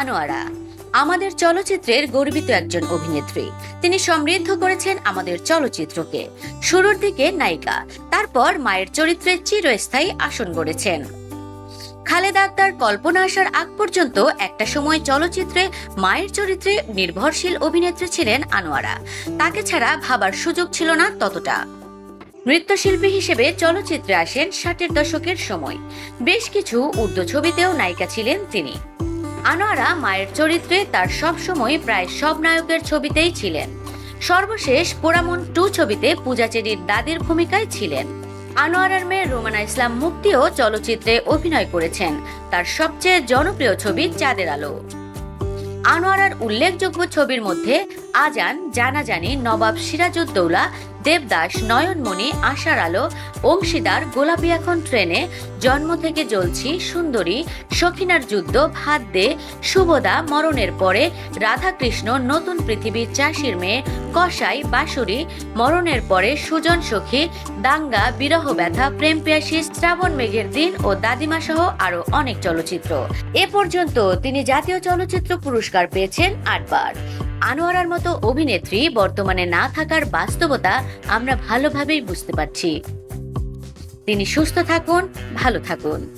আনোয়ারা। আমাদের চলচ্চিত্রের গর্বিত একজন অভিনেত্রী। তিনি সমৃদ্ধ করেছেন আমাদের চলচ্চিত্রকে। শুরুর দিকে নায়িকা, তারপর মায়ের চরিত্রে চিরস্থায়ী আসন গড়েছেন। খালেদা আক্তার কল্পনা আসার আগ পর্যন্ত একটা সময় চলচ্চিত্রে মায়ের চরিত্রে নির্ভরশীল অভিনেত্রী ছিলেন আনোয়ারা। তাকে ছাড়া ভাবার সুযোগ ছিল না ততটা। নৃত্যশিল্পী হিসেবে চলচ্চিত্রে আসেন ষাটের দশকের সময়। বেশ কিছু উর্দু ছবিতেও নায়িকা ছিলেন তিনি। আনোয়ারা মায়ের চরিত্রে তার সব সময় প্রায় সব নায়কের ছবিতেই ছিলেন। সর্বশেষ পোড়ামন টু ছবিতে পূজা চেরির দাদির ভূমিকায় ছিলেন। আনোয়ারার মেয়ে রোমানা ইসলাম মুক্তিও চলচ্চিত্রে অভিনয় করেছেন। তার সবচেয়ে জনপ্রিয় ছবি চাঁদের আলো। আনোয়ারার উল্লেখযোগ্য ছবির মধ্যে আজান, জানাজানি, নবাব সিরাজউদ্দৌলা দেবদাস নয়নমণি, আশার আলো, অংশীদার গোলাপি এখন ট্রেনে, জন্ম থেকে জ্বলছি সুন্দরী, সখিনার যুদ্ধ, ভাত দে শুভদা মরণের পরে, রাধাকৃষ্ণ নতুন পৃথিবীর চাষির মেয়ে, কসাই বাঁশুরি মরণের পরে সুজন সখী, দাঙ্গা, বিরহ ব্যথা, প্রেম পিয়াসী, শ্রাবণ মেঘের দিন ও দাদিমা সহ আরও অনেক চলচ্চিত্র। এ পর্যন্ত তিনি জাতীয় চলচ্চিত্র পুরস্কার পেয়েছেন আটবার। আনোয়ারার মতো অভিনেত্রী বর্তমানে না থাকার বাস্তবতা আমরা ভালোভাবেই বুঝতে পারছি। তিনি সুস্থ থাকুন, ভালো থাকুন।